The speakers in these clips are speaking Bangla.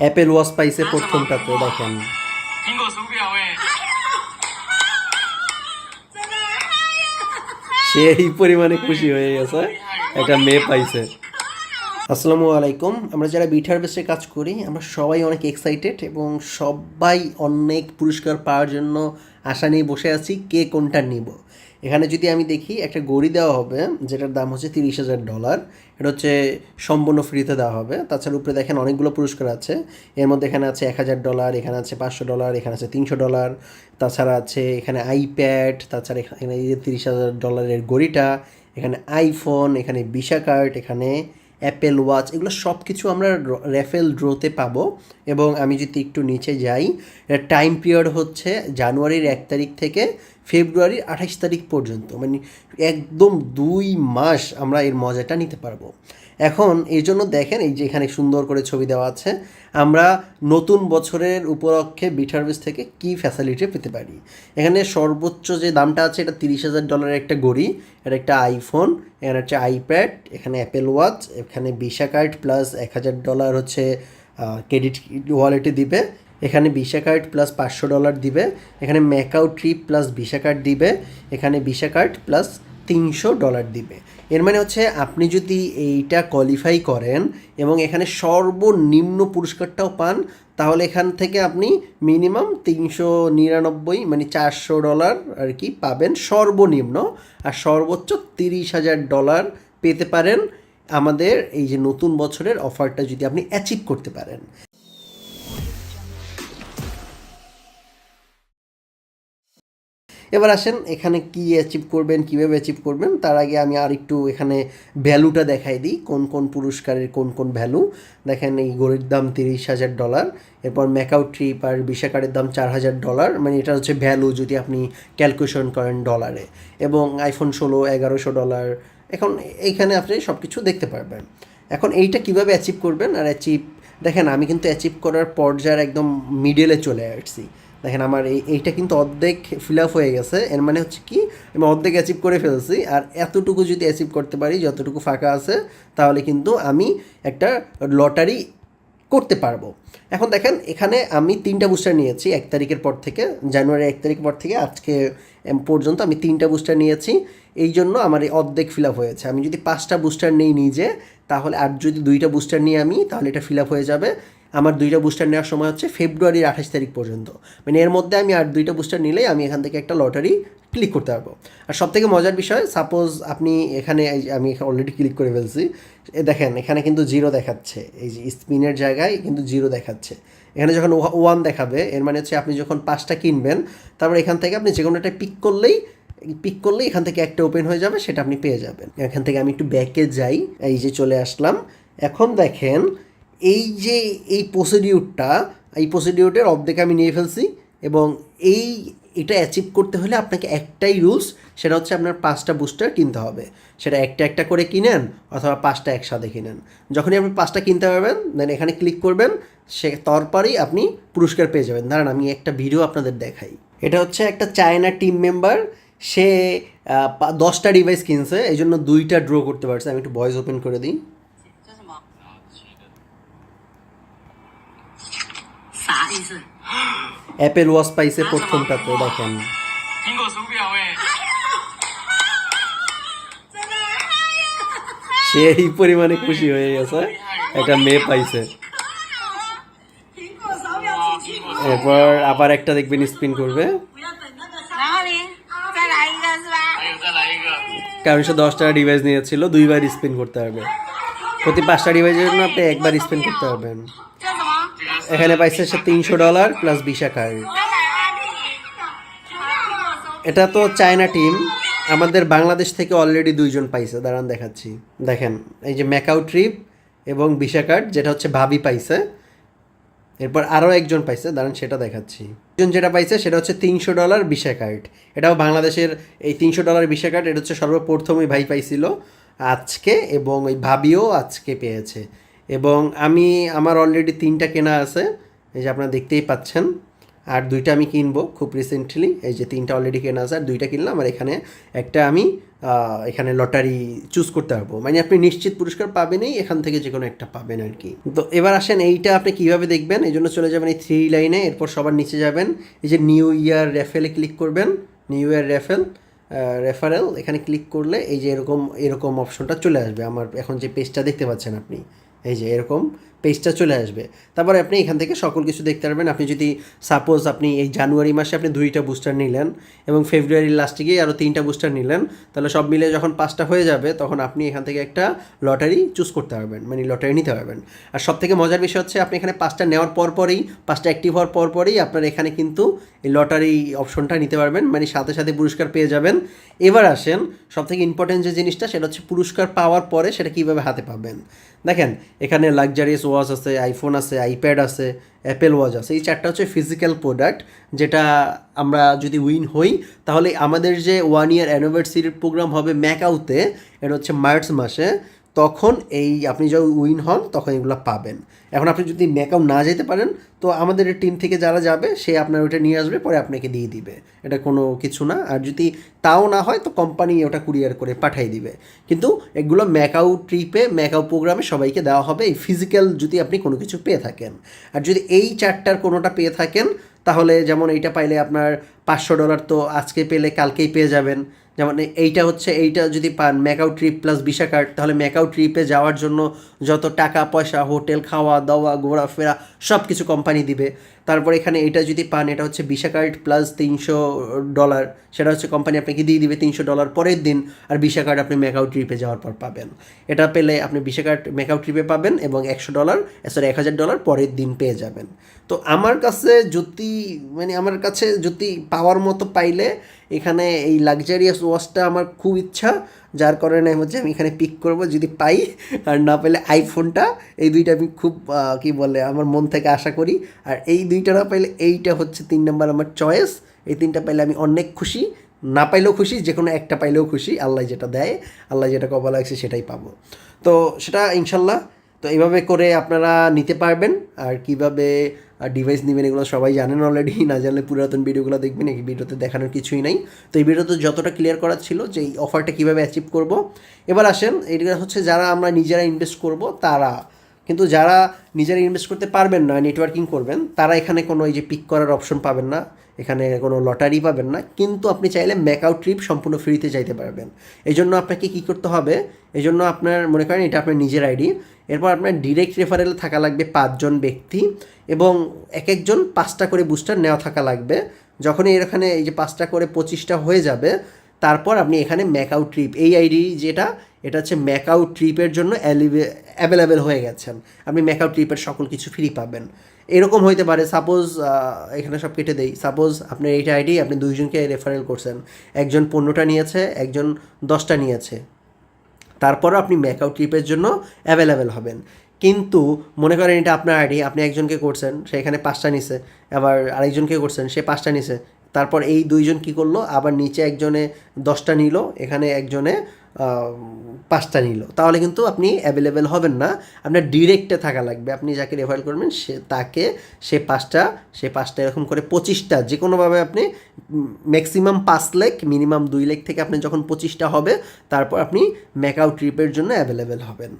অ্যাপেল ওয়াচ পাইছে প্রথমটা প্রথমটাতে দেখেন। সেই পরিমাণে খুশি হয়ে গেছে একটা মেয়ে পাইছে। আসসালামু আলাইকুম। আমরা যারা বিট হারভেস্টে কাজ করি, আমরা সবাই অনেক এক্সাইটেড এবং সবাই অনেক পুরস্কার পাওয়ার জন্য আশা নিয়ে বসে আছি, কে কোনটা নিব? এখানে যদি আমি দেখি, একটা গড়ি দেওয়া হবে, যেটার দাম হচ্ছে তিরিশ হাজার ডলার এটা হচ্ছে সম্পূর্ণ ফ্রিতে দেওয়া হবে। তাছাড়া উপরে দেখেন অনেকগুলো পুরস্কার আছে। এর মধ্যে এখানে আছে এক হাজার ডলার এখানে আছে পাঁচশো ডলার এখানে আছে তিনশো ডলার তাছাড়া আছে এখানে আইপ্যাড তাছাড়া এখানে তিরিশ হাজার ডলারের গড়িটা, এখানে আইফোন এখানে ভিসা কার্ড এখানে অ্যাপেল ওয়াচ এগুলো সব কিছু আমরা রেফেল ড্রোতে পাবো। এবং আমি যদি একটু নিচে যাই টাইম পিরিয়ড হচ্ছে জানুয়ারির এক তারিখ থেকে ফেব্রুয়ারির আঠাশ তারিখ পর্যন্ত। মানে একদম দুই মাস আমরা এর মজাটা নিতে পারব। এখন এই জন্য দেখেন এই যে এখানে সুন্দর করে ছবি দেওয়া আছে, আমরা নতুন বছরের উপলক্ষে বিটারভিস থেকে কি ফ্যাসিলিটি পেতে পারি? এখানে সর্বোচ্চ যে দামটা আছে এটা তিরিশ হাজার ডলারের একটা গড়ি এটা একটা আইফোন এখানে হচ্ছে আইপ্যাড এখানে অ্যাপেল ওয়াচ এখানে ভিসা কার্ড প্লাস এক হাজার ডলার হচ্ছে ক্রেডিট ওয়ালেটে দিবে, এখানে ভিসা কার্ড প্লাস পাঁচশো ডলার দিবে, এখানে Macau trip plus Visa card দিবে, এখানে ভিসা কার্ড প্লাস তিনশো ডলার দিবে। এর মানে হচ্ছে আপনি যদি এইটা কোয়ালিফাই করেন এবং এখানে সর্বনিম্ন পুরস্কারটাও পান, তাহলে এখান থেকে আপনি মিনিমাম তিনশো নিরানব্বই মানে চারশো ডলার আর কি পাবেন সর্বনিম্ন। আর সর্বোচ্চ তিরিশ হাজার ডলার পেতে পারেন আমাদের এই যে নতুন বছরের অফারটা যদি আপনি অ্যাচিভ করতে পারেন। এবার আসেন, এখানে কি অ্যাচিভ করবেন, কীভাবে অ্যাচিভ করবেন, তার আগে আমি আর একটু এখানে ভ্যালুটা দেখাই দিই, কোন কোন পুরস্কারের কোন কোন ভ্যালু দেখেন এই গড়ির দাম তিরিশ হাজার ডলার এরপর ম্যাকাউ ট্রিপ আর বিশাকারের দাম চার হাজার ডলার মানে এটা হচ্ছে ভ্যালু যদি আপনি ক্যালকুলেশন করেন ডলারে এবং আইফোন ষোলো, এগারোশো ডলার এখন এইখানে আপনি সব কিছু দেখতে পারবেন। এখন এইটা কীভাবে অ্যাচিভ করবেন আর অ্যাচিভ দেখেন আমি কিন্তু অ্যাচিভ করার পর্যায়ের একদম মিডলে চলে আসছি। দেখেন আমার এই, এইটা কিন্তু অর্ধেক ফিল আপ হয়ে গেছে। এর মানে হচ্ছে কি, আমি অর্ধেক অ্যাচিভ করে ফেলছি। আর এতটুকু যদি অ্যাচিভ করতে পারি, যতটুকু ফাঁকা আছে, তাহলে কিন্তু আমি একটা লটারি করতে পারব। এখন দেখেন, এখানে আমি তিনটা বুস্টার নিয়েছি এক তারিখের পর থেকে জানুয়ারি এক তারিখ পর থেকে, আজকে পর্যন্ত আমি তিনটা বুস্টার নিয়েছি। এই জন্য আমার এই অর্ধেক ফিল আপ হয়েছে। আমি যদি পাঁচটা বুস্টার নিই নিজে, তাহলে আর যদি দুইটা বুস্টার নিই আমি, তাহলে এটা ফিল আপ হয়ে যাবে। আমার দুইটা বুস্টার নেওয়ার সময় হচ্ছে ফেব্রুয়ারির আঠাশ তারিখ পর্যন্ত। মানে এর মধ্যে আমি আর দুইটা বুস্টার নিলেই আমি এখান থেকে একটা লটারি ক্লিক করতে পারব। আর সব থেকে মজার বিষয় সাপোজ আপনি এখানে আমি অলরেডি ক্লিক করে ফেলছি দেখেন, এখানে কিন্তু জিরো দেখাচ্ছে। এই যে স্পিনের জায়গায় কিন্তু জিরো দেখাচ্ছে। এখানে যখন ওয়ান দেখাবে, এর মানে হচ্ছে আপনি যখন পাঁচটা কিনবেন, তারপর এখান থেকে আপনি যে কোনো একটা পিক করলেই পিক করলেই এখান থেকে একটা ওপেন হয়ে যাবে, সেটা আপনি পেয়ে যাবেন। এখান থেকে আমি একটু ব্যাকে যাই, এই যে চলে আসলাম। এখন দেখেন এই যে এই প্রসিডিউরটা এই প্রসিডিউরের অর্ধেক আমি নিয়ে ফেলছি এবং এই, এটা অ্যাচিভ করতে হলে আপনাকে একটাই রুলস সেটা হচ্ছে আপনার পাঁচটা বুস্টার কিনতে হবে। সেটা একটা একটা করে কিনেন অথবা পাঁচটা একসাথে কিনেন। যখনই আপনি পাঁচটা কিনতে পারবেন দেন এখানে ক্লিক করবেন, সে তারপরেই আপনি পুরস্কার পেয়ে যাবেন। দাঁড়ান, আমি একটা ভিডিও আপনাদের দেখাই। এটা হচ্ছে একটা চায়না টিম মেম্বার সে দশটা ডিভাইস কিনছে এই জন্য দুইটা ড্র করতে পারছে। আমি একটু ভয়েস ওপেন করে দিই। অ্যাপেল ওয়াচ পাইছে প্রথমটাতে দেখেন। সে এই পরিমাণে খুশি হয়ে গেছে। একটা মেয়ে পাইছে। এরপর আবার একটা দেখবেন স্পিন করবে। কারণ সে দশ টাকা ডিভাইস নিয়েছিল দুইবার স্পিন করতে হবে। প্রতি পাঁচটা ডিভাইসের জন্য আপনি একবার স্পিন করতে পারবেন। এখানে পাইছে সে তিনশো ডলার প্লাস ভিসা কার্ড এটা তো চায়না টিম। আমাদের বাংলাদেশ থেকে অলরেডি দুইজন পাইছে। দাঁড়ান দেখাচ্ছি। দেখেন, এই যে ম্যাকাউ ট্রিপ এবং ভিসা কার্ড যেটা হচ্ছে ভাবি পাইছে। এরপর আরও একজন পাইছে। দাঁড়ান, সেটা দেখাচ্ছি। একজন যেটা পাইছে, সেটা হচ্ছে তিনশো ডলার বিশা কার্ড এটাও বাংলাদেশের এই তিনশো ডলার বিশা কার্ড এটা হচ্ছে সর্বপ্রথমই ভাই পাইছিল আজকে এবং ওই ভাবিও আজকে পেয়েছে। এবং আমি আমার অলরেডি তিনটা কেনা আছে। এই যে আপনারা দেখতেই পাচ্ছেন। আর দুইটা আমি কিনবো খুব রিসেন্টলি এই যে তিনটা অলরেডি কেনা আছে, আর দুইটা কিনলাম। আর এখানে একটা আমি এখানে লটারি চুজ করতে পারব। মানে আপনি নিশ্চিত পুরস্কার পাবেনই, এখান থেকে যে কোনো একটা পাবেন আর কি। তো এবার আসেন, এইটা আপনি কীভাবে দেখবেন? এই জন্য চলে যাবেন এই থ্রি লাইনে এরপর সবার নিচে যাবেন। এই যে নিউ ইয়ার রেফেলে ক্লিক করবেন। নিউ ইয়ার রেফেল রেফারেল এখানে ক্লিক করলে এই যে এরকম এরকম অপশনটা চলে আসবে। আমার এখন যে পেজটা দেখতে পাচ্ছেন আপনি। এই যে এরকম পেজটা চলে আসবে। তারপরে আপনি এখান থেকে সকল কিছু দেখতে পারবেন। আপনি যদি সাপোজ আপনি এই জানুয়ারি মাসে আপনি দুইটা বুস্টার নিলেন এবং ফেব্রুয়ারির লাস্টে গিয়ে আরও তিনটা বুস্টার নিলেন, তাহলে সব মিলে যখন পাঁচটা হয়ে যাবে, তখন আপনি এখান থেকে একটা লটারি চুজ করতে পারবেন। মানে লটারি নিতে পারবেন। আর সব থেকে মজার বিষয় হচ্ছে, আপনি এখানে পাঁচটা নেওয়ার পর পরেই পাঁচটা অ্যাক্টিভ হওয়ার পর পরেই আপনার এখানে কিন্তু এই লটারি অপশনটা নিতে পারবেন। মানে সাথে সাথে পুরস্কার পেয়ে যাবেন। এবার আসেন সব থেকে ইম্পর্টেন্ট যে জিনিসটা, সেটা হচ্ছে পুরস্কার পাওয়ার পরে সেটা কীভাবে হাতে পাবেন। দেখেন, এখানে লাক্সারিয়াস ওয়াচ আছে আইফোন আছে আইপ্যাড আছে অ্যাপেল ওয়াচ আছে, এই চারটা হচ্ছে ফিজিক্যাল প্রোডাক্ট যেটা আমরা যদি উইন হই, তাহলে আমাদের যে ওয়ান ইয়ার অ্যানিভার্সারির প্রোগ্রাম হবে ম্যাকাউতে এটা হচ্ছে মার্চ মাসে। তখন এই আপনি যখন উইন হন, তখন এগুলো পাবেন। এখন আপনি যদি ম্যাকাউ না যেতে পারেন, তো আমাদের টিম থেকে যারা যাবে, সে আপনার ওটা নিয়ে আসবে, পরে আপনাকে দিয়ে দিবে। এটা কোনো কিছু না। আর যদি তাও না হয়, তো কোম্পানি ওটা কুরিয়ার করে পাঠিয়ে দিবে। কিন্তু এগুলো ম্যাকাউ ট্রিপে ম্যাকাউ প্রোগ্রামে সবাইকে দেওয়া হবে। এই ফিজিক্যাল যদি আপনি কোনো কিছু পেয়ে থাকেন। আর যদি এই চারটার কোনোটা পেয়ে থাকেন, তাহলে যেমন এইটা পাইলে আপনার পাঁচশো ডলার তো আজকে পেলে, কালকেই পেয়ে যাবেন। যেমন এইটা হচ্ছে, এইটা যদি পান Macau trip plus Visa card তাহলে ম্যাকাউ ট্রিপে যাওয়ার জন্য যত টাকা, পয়সা, হোটেল, খাওয়া, দাওয়া, ঘোরাফেরা সব কিছু কোম্পানি দিবে। তারপর এখানে এটা যদি পান, এটা হচ্ছে ভিসা কার্ড প্লাস তিনশো ডলার সেটা হচ্ছে কোম্পানি আপনাকে দিয়ে দিবে তিনশো ডলার পরের দিন, আর ভিসা কার্ড আপনি ম্যাকাউ ট্রিপে যাওয়ার পর পাবেন। এটা পেলে আপনি ভিসা কার্ড ম্যাকাউ ট্রিপে পাবেন এবং একশো ডলার সরি এক হাজার ডলার পরের দিন পেয়ে যাবেন। তো আমার কাছে যদি মানে আমার কাছে যদি পাওয়ার মতো পাইলে এখানে এই লাক্সারিয়াস ওয়াচটা আমার খুব ইচ্ছা। যার কারণে হচ্ছে আমি এখানে পিক করব, যদি পাই। আর না পেলে আইফোনটা এই দুইটা আমি খুব কি বলে, আমার মন থেকে আশা করি। আর এই দুইটা না পাইলে এইটা হচ্ছে তিন নম্বর আমার চয়েস এই তিনটা পাইলে আমি অনেক খুশি। না পাইলেও খুশি যে কোনো একটা পাইলেও খুশি। আল্লাহ যেটা দেয়, আল্লাহ যেটা কপালে আছে সেটাই পাবো। তো সেটা ইনশাল্লাহ। তো এইভাবে করে আপনারা নিতে পারবেন। আর কীভাবে ডিভাইস নেবেন, এগুলো সবাই জানেন অলরেডি না জানলে পুরাতন ভিডিওগুলো দেখবেন, এই ভিডিওতে দেখানোর কিছুই নাই। তো এই ভিডিওতে যতটা ক্লিয়ার করার ছিল যে এই অফারটা কীভাবে অ্যাচিভ করব। এবার আসেন এটা হচ্ছে যারা আমরা নিজেরা ইনভেস্ট করব, তারা কিন্তু যারা নিজেরা ইনভেস্ট করতে পারবেন না নেটওয়ার্কিং করবেন, তারা এখানে কোনো এই যে পিক করার অপশন পাবেন না, এখানে কোনো লটারি পাবেন না, কিন্তু আপনি চাইলে ম্যাকআউট ট্রিপ সম্পূর্ণ ফ্রিতে চাইতে পারবেন। এই জন্য আপনাকে কী করতে হবে? এই জন্য আপনার, মনে করেন এটা আপনার নিজের আইডি এরপর আপনার ডিরেক্ট রেফারেল থাকা লাগবে পাঁচজন ব্যক্তি এবং এক একজন পাঁচটা করে বুস্টার নেওয়া থাকা লাগবে। যখনই এখানে এই যে পাঁচটা করে পঁচিশটা হয়ে যাবে, তারপর আপনি এখানে ম্যাকআউট ট্রিপ এই আইডি যেটা এটা হচ্ছে ম্যাকআউট ট্রিপের জন্য অ্যাভেলেবেল হয়ে গেছেন। আপনি ম্যাকআউট ট্রিপের সকল কিছু ফ্রি পাবেন। এরকম হইতে পারে সাপোজ এখানে সব কেটে দেই। সাপোজ আপনার এইটা আইডি আপনি দুইজনকে রেফারেল করছেন। একজন পনেরোটা নিয়েছে, একজন দশটা নিয়েছে। তারপরও আপনি ম্যাকআউট ট্রিপের জন্য অ্যাভেলেবেল হবেন। কিন্তু মনে করেন এটা আপনার আইডি আপনি একজনকে করছেন, সে এখানে পাঁচটা নিছে। আবার আরেকজনকে করছেন, সে পাঁচটা নিছে। তারপর এই দুইজন কি করল? আবার নিচে একজনে দশটা নিল, এখানে একজনে পাঁচটা নিল। তাহলে কিন্তু আপনি অ্যাভেলেবেল হবেন না। আপনার ডিরেক্টে থাকা লাগবে। আপনি যাকে রেফার করবেন, সে তাকে সে পাঁচটা সে পাঁচটা এরকম করে পঁচিশটা যে কোনোভাবে আপনি ম্যাক্সিমাম পাঁচ লেক মিনিমাম দুই লেক থেকে আপনি যখন পঁচিশটা হবে, তারপর আপনি মেকআউট ট্রিপের জন্য অ্যাভেলেবেল হবেন।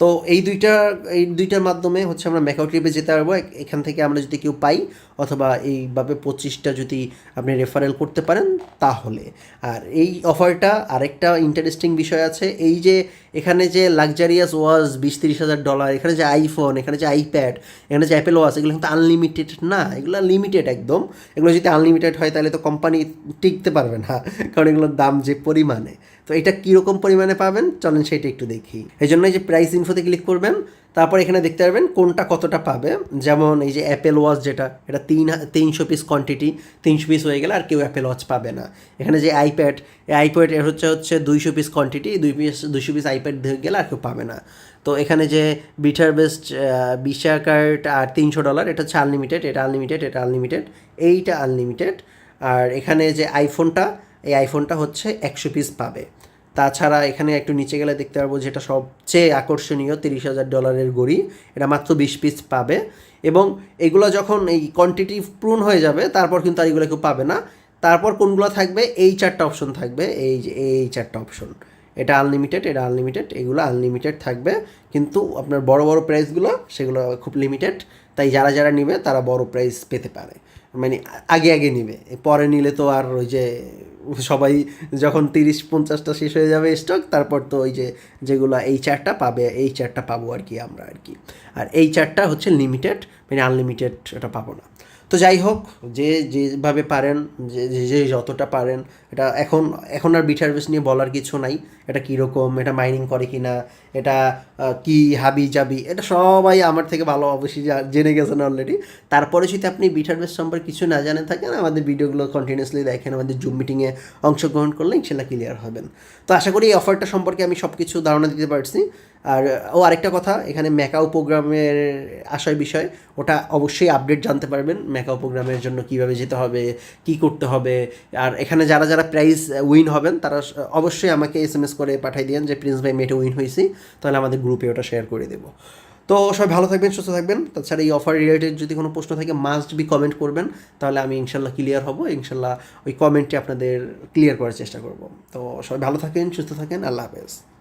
তো এই দুইটা, এই দুইটার মাধ্যমে হচ্ছে আমরা মেকআউট ট্রিপে যেতে পারব। এখান থেকে আমরা যদি কেউ পাই, অথবা এইভাবে পঁচিশটা যদি আপনি রেফারেল করতে পারেন, তাহলে। আর এই অফারটা আরেকটা ইন্টারেস্টিং বিষয় আছে। এই যে এখানে যে লাক্সারিয়াস ওয়াজ বিশ তিরিশ হাজার ডলার এখানে যে আইফোন এখানে যে আইপ্যাড এখানে যে অ্যাপেল ওয়াচ এগুলো কিন্তু আনলিমিটেড না, এগুলো লিমিটেড একদম। এগুলো যদি আনলিমিটেড হয় তাহলে তো কোম্পানি টিকতে পারবে না, কারণ এগুলোর দাম যে পরিমাণে। তো এটা কীরকম পরিমাণে পাবেন? চলেন সেটা একটু দেখি। এই জন্য যে প্রাইস ইনফোতে ক্লিক করবেন তারপর এখানে দেখতে পারবেন কোনটা কতটা পাবে। যেমন এই যে অ্যাপেল ওয়াচ যেটা, এটা তিন, তিনশো পিস কোয়ান্টিটি তিনশো পিস হয়ে গেলে আর কেউ অ্যাপেল ওয়াচ পাবে না। এখানে যে আইপ্যাড এই আইপ্যাড এর হচ্ছে হচ্ছে দুইশো পিস কোয়ান্টিটি দুই পিস দুইশো পিস আইপ্যাড হয়ে গেলে আর কেউ পাবে না। তো এখানে যে বিটার বেস্ট বিশা কার্ড আর তিনশো ডলার এটা হচ্ছে আনলিমিটেড এটা আনলিমিটেড এটা আনলিমিটেড এইটা আনলিমিটেড আর এখানে যে আইফোনটা এই আইফোনটা হচ্ছে একশো পিস পাবে। তাছাড়া এখানে একটু নিচে গেলে দেখতে পারব যেটা সবচেয়ে আকর্ষণীয়, তিরিশ হাজার ডলারের গড়ি। এটা মাত্র বিশ পিস পাবে। এবং এগুলো যখন এই কোয়ান্টিটি পূরণ হয়ে যাবে, তারপর কিন্তু আর এগুলো কেউ পাবে না। তারপর কোনগুলো থাকবে? এই চারটা অপশন থাকবে। এই যে, এই চারটা অপশন এটা আনলিমিটেড এটা আনলিমিটেড এগুলো আনলিমিটেড থাকবে। কিন্তু আপনার বড় বড় প্রাইসগুলো সেগুলো খুব লিমিটেড তাই যারা যারা নেবে, তারা বড় প্রাইস পেতে পারে। মানে আগে আগে নেবে। পরে নিলে তো আর ওই যে সবাই যখন তিরিশ পঞ্চাশটা শেষ হয়ে যাবে স্টক তারপর তো ওই যে যেগুলো এই চারটা পাবে, এই চারটা পাবো আর কি আমরা আর কি। আর এই চারটা হচ্ছে লিমিটেড মানে আনলিমিটেড এটা পাবো না। তো যাই হোক, যে যেভাবে পারেন, যে, যে- যতটা পারেন, এটা এখন এখন আর বিট হারভেস্ট নিয়ে বলার কিছু নাই। এটা কীরকম, এটা মাইনিং করে কি না এটা কি হাবি জাবি, এটা সবাই আমার থেকে ভালো অবশ্যই জেনে গেছেন অলরেডি তারপরে যদি আপনি বিট হারভেস্ট সম্পর্কে কিছু না জানে থাকেন, আমাদের ভিডিওগুলো কন্টিনিউসলি দেখেন, আমাদের জুম মিটিংয়ে অংশগ্রহণ করলে ইনশাল্লাহ ক্লিয়ার হবেন। তো আশা করি এই অফারটা সম্পর্কে আমি সব কিছু ধারণা দিতে পারছি। আর, ও আরেকটা কথা, এখানে ম্যাকাও প্রোগ্রামের আশয় বিষয়, ওটা অবশ্যই আপডেট জানতে পারবেন ম্যাকাও প্রোগ্রামের জন্য কীভাবে যেতে হবে, কি করতে হবে, আর এখানে যারা যারা প্রাইজ উইন হবেন, তারা অবশ্যই আমাকে এস এম এস করে পাঠিয়ে দিন যে প্রিন্স ভাই মেটে উইন হয়েছি। তাহলে আমাদের গ্রুপে ওটা শেয়ার করে দেবো। তো সবাই ভালো থাকবেন, সুস্থ থাকবেন। তাছাড়া এই অফার রিলেটেড যদি কোনো প্রশ্ন থাকে মাস্ট বি কমেন্ট করবেন, তাহলে আমি ইনশাল্লাহ ক্লিয়ার হব। ইনশাল্লাহ ওই কমেন্টটি আপনাদের ক্লিয়ার করার চেষ্টা করব। তো সবাই ভালো থাকেন, সুস্থ থাকেন, আল্লাহ হাফেজ।